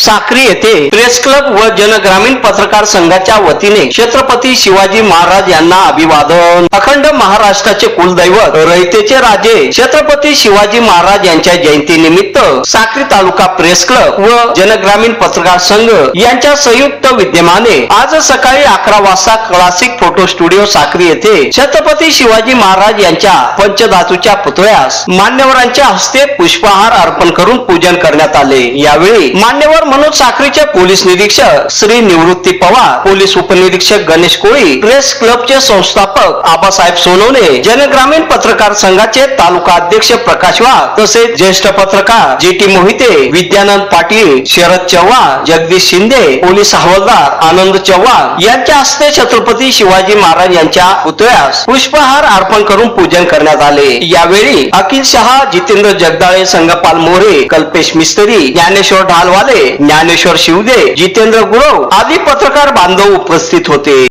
साक्री येथे press club व जनग्रामीण पत्रकार संघाच्या वतीने छत्रपती शिवाजी महाराज यांना अभिवादन. अखंड महाराष्ट्राचे कुलदैवत रयतेचे राजे छत्रपती शिवाजी महाराज यांच्या जयंतीनिमित्त साक्री तालुका प्रेस क्लब व जनग्रामीण पत्रकार संघ यांच्या संयुक्त विद्यमाने आज सकाळी अकरा वाजता क्लासिक फोटो स्टुडिओ साक्री येथे छत्रपती शिवाजी महाराज यांच्या पंचधातूच्या पुतळ्यास मान्यवरांच्या हस्ते पुष्पहार अर्पण करून पूजन करण्यात आले. यावेळी मान्यवर म्हणून साक्रीचे पोलीस निरीक्षक श्री निवृत्ती पवार पोलीस उपनिरीक्षक गणेश कोळी प्रेस क्लबचे संस्थापक आबासाहेब सोनवणे जनग्रामीण पत्रकार संघाचे तालुका अध्यक्ष प्रकाश वाघ तसेच ज्येष्ठ पत्रकार G T Mohite Vidyanand Patil Sharad Chavan Jagdish Shinde police हवालदार आनंद चव्हाण यांच्या हस्ते छत्रपती शिवाजी महाराज यांच्या पुतळ्यास पुष्पहार अर्पण करून पूजन करण्यात आले. यावेळी अखिल शहा जितेंद्र जगदाळे संगपाल मोरे कल्पेश मिस्त्री ज्ञानेश्वर ढालवाले ज्ञानेश्वर शिवदे जितेंद्र गुरव आदी पत्रकार बांधव उपस्थित होते.